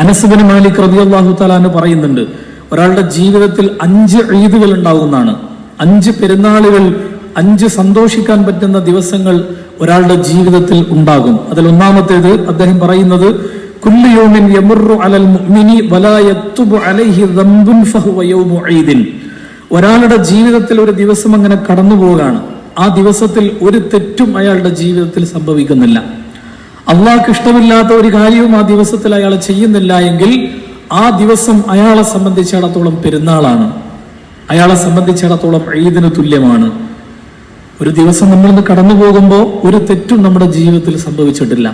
അനസുബിന് മാലിക് റബിഅള്ളാഹു താലാന്ന് പറയുന്നുണ്ട് ഒരാളുടെ ജീവിതത്തിൽ അഞ്ച് ഈദുകൾ ഉണ്ടാകുന്നതാണ് അഞ്ച് പെരുന്നാളുകൾ അഞ്ച് സന്തോഷിക്കാൻ പറ്റുന്ന ദിവസങ്ങൾ ഒരാളുടെ ജീവിതത്തിൽ ഉണ്ടാകും. അതിൽ ഒന്നാമത്തേത് അദ്ദേഹം പറയുന്നത് അലൽ മുഅ്മിനി വലാ അലൈഹി ഫഹുവ യൗമു ഒരാളുടെ ജീവിതത്തിൽ ഒരു ദിവസം അങ്ങനെ കടന്നു പോവുകയാണ് ആ ദിവസത്തിൽ ഒരു തെറ്റും അയാളുടെ ജീവിതത്തിൽ സംഭവിക്കുന്നില്ല. അള്ളാഹ്ക്ക് ഇഷ്ടമില്ലാത്ത ഒരു കാര്യവും ആ ദിവസത്തിൽ അയാൾ ചെയ്യുന്നില്ല എങ്കിൽ ആ ദിവസം അയാളെ സംബന്ധിച്ചിടത്തോളം പെരുന്നാളാണ്. അയാളെ സംബന്ധിച്ചിടത്തോളം ഈദിന് തുല്യമാണ്. ഒരു ദിവസം നമ്മളിന്ന് കടന്നു പോകുമ്പോൾ ഒരു തെറ്റും നമ്മുടെ ജീവിതത്തിൽ സംഭവിച്ചിട്ടില്ല.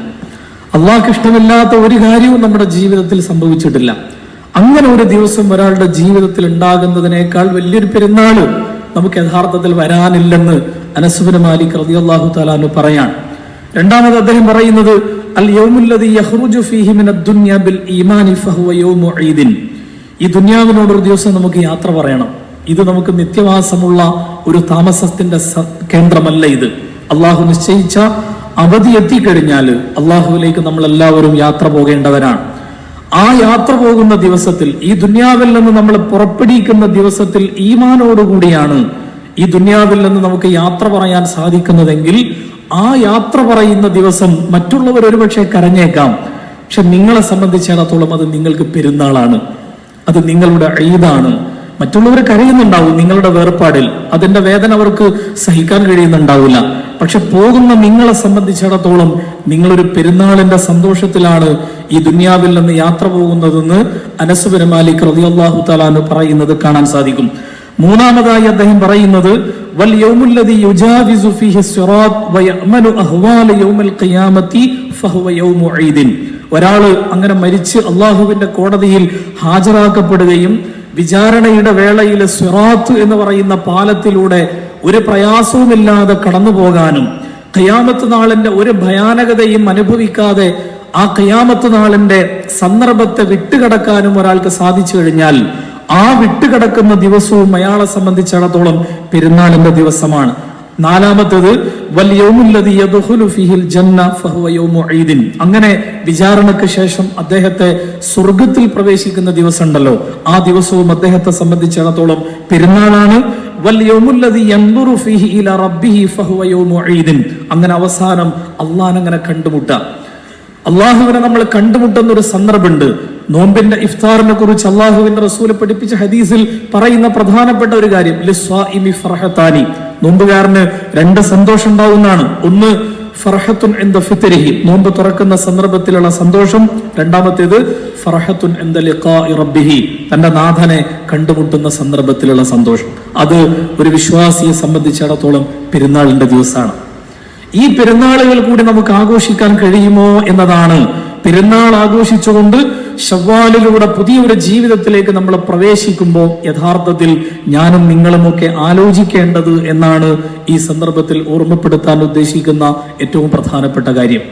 അള്ളാഹ്ക്ക് ഇഷ്ടമില്ലാത്ത ഒരു കാര്യവും നമ്മുടെ ജീവിതത്തിൽ സംഭവിച്ചിട്ടില്ല. അങ്ങനെ ഒരു ദിവസം ഒരാളുടെ ജീവിതത്തിൽ ഉണ്ടാകുന്നതിനേക്കാൾ വലിയൊരു പെരുന്നാൾ നമുക്ക് യഥാർത്ഥത്തിൽ വരാനില്ലെന്ന് അനസുബിന് മാലിക് റതി അള്ളാഹു താലാന്ന് പറയാൻ രണ്ടാമത് അദ്ദേഹം പറയുന്നത് അൽ ഫീഹി മിന ബിൽ ഈമാനി ഫഹുവ യൗമു ഈദിൻ. ഈ ദുനിയാവിനോട് ഒരു ദിവസം നമുക്ക് യാത്ര പറയണം. ഇത് നമുക്ക് നിത്യവാസമുള്ള ഒരു താമസത്തിന്റെ കേന്ദ്രമല്ല ഇത്. അള്ളാഹു നിശ്ചയിച്ച അവധി എത്തിക്കഴിഞ്ഞാൽ അള്ളാഹുവിലേക്ക് നമ്മൾ എല്ലാവരും യാത്ര പോകേണ്ടവരാണ്. ആ യാത്ര പോകുന്ന ദിവസത്തിൽ ഈ ദുന്യാവിൽ നിന്ന് നമ്മൾ പുറപ്പെടിക്കുന്ന ദിവസത്തിൽ ഈമാനോടുകൂടിയാണ് ഈ ദുന്യാവിൽ നിന്ന് നമുക്ക് യാത്ര പറയാൻ സാധിക്കുന്നതെങ്കിൽ ആ യാത്ര പറയുന്ന ദിവസം മറ്റുള്ളവർ ഒരുപക്ഷെ കരഞ്ഞേക്കാം. പക്ഷെ നിങ്ങളെ സംബന്ധിച്ചിടത്തോളം അത് നിങ്ങൾക്ക് പെരുന്നാളാണ്. അത് നിങ്ങളുടെ ഈദാണ്. മറ്റുള്ളവർ കരയുന്നുണ്ടാവും നിങ്ങളുടെ വേർപാടിൽ. അതിന്റെ വേദന അവർക്ക് സഹിക്കാൻ കഴിയുന്നുണ്ടാവില്ല. പക്ഷെ പോകുന്ന നിങ്ങളെ സംബന്ധിച്ചിടത്തോളം നിങ്ങളൊരു പെരുന്നാളിന്റെ സന്തോഷത്തിലാണ് ഈ ദുന്യാവിൽ നിന്ന് യാത്ര പോകുന്നതെന്ന് അനസുബിൻ മാലിക് റളിയല്ലാഹു തആല പറയുന്നത് കാണാൻ സാധിക്കും. മൂന്നാമതായി അദ്ദേഹം പറയുന്നത് ഒരാൾ അങ്ങനെ മരിച്ച് അള്ളാഹുവിന്റെ കോടതിയിൽ ഹാജരാക്കപ്പെടുകയും വിചാരണയുടെ വേളയിൽ സിറാത്ത് എന്ന് പറയുന്ന പാലത്തിലൂടെ ഒരു പ്രയാസവുമില്ലാതെ കടന്നു പോകാനും ഖിയാമത്ത് നാളിന്റെ ഒരു ഭയാനകതയും അനുഭവിക്കാതെ ആ ഖിയാമത്ത് നാളിന്റെ സന്ദർഭത്തെ വിട്ടുകടക്കാനും ഒരാൾക്ക് സാധിച്ചു കഴിഞ്ഞാൽ ആ വിട്ടുകിടക്കുന്ന ദിവസവും അയാളെ സംബന്ധിച്ചിടത്തോളം പെരുന്നാളിന്റെ ദിവസമാണ്. നാലാമത്തേത് അങ്ങനെ വിചാരണക്ക് ശേഷം അദ്ദേഹത്തെ സ്വർഗത്തിൽ പ്രവേശിക്കുന്ന ദിവസം ഉണ്ടല്ലോ ആ ദിവസവും അദ്ദേഹത്തെ സംബന്ധിച്ചിടത്തോളം പെരുന്നാളാണ്. അങ്ങനെ അവസാനം അള്ളാൻ അങ്ങനെ കണ്ടുമുട്ടാം അള്ളാഹുവിനെ നമ്മൾ കണ്ടുമുട്ടുന്ന ഒരു സന്ദർഭമുണ്ട്. നോമ്പിന്റെ ഇഫ്താറിനെ കുറിച്ച് അള്ളാഹുവിന്റെ റസൂൽ പഠിപ്പിച്ച ഹദീസിൽ പറയുന്ന പ്രധാനപ്പെട്ട ഒരു കാര്യം ഫർഹത്താനി. നോമ്പുകാരന് രണ്ട് സന്തോഷം ഉണ്ടാവുന്നതാണ്. ഒന്ന് ഫർഹത്തുൻ എന്ത ഫിത്തരിഹി നോമ്പ് തുറക്കുന്ന സന്ദർഭത്തിലുള്ള സന്തോഷം. രണ്ടാമത്തേത് ഫർഹത്തുൻ എന്ത റബ്ബിഹി. തന്റെ നാഥനെ കണ്ടുമുട്ടുന്ന സന്ദർഭത്തിലുള്ള സന്തോഷം. അത് ഒരു വിശ്വാസിയെ സംബന്ധിച്ചിടത്തോളം പെരുന്നാളിന്റെ ദിവസമാണ്. ഈ പെരുന്നാളുകൾ കൂടി നമുക്ക് ആഘോഷിക്കാൻ കഴിയുമോ എന്നതാണ്. പെരുന്നാൾ ആഘോഷിച്ചുകൊണ്ട് ഷവ്വാലിലൂടെ പുതിയൊരു ജീവിതത്തിലേക്ക് നമ്മൾ പ്രവേശിക്കുമ്പോൾ യഥാർത്ഥത്തിൽ ഞാനും നിങ്ങളുമൊക്കെ ആലോചിക്കേണ്ടത് എന്നാണ് ഈ സന്ദർഭത്തിൽ ഓർമ്മപ്പെടുത്താൻ ഉദ്ദേശിക്കുന്ന ഏറ്റവും പ്രധാനപ്പെട്ട കാര്യം.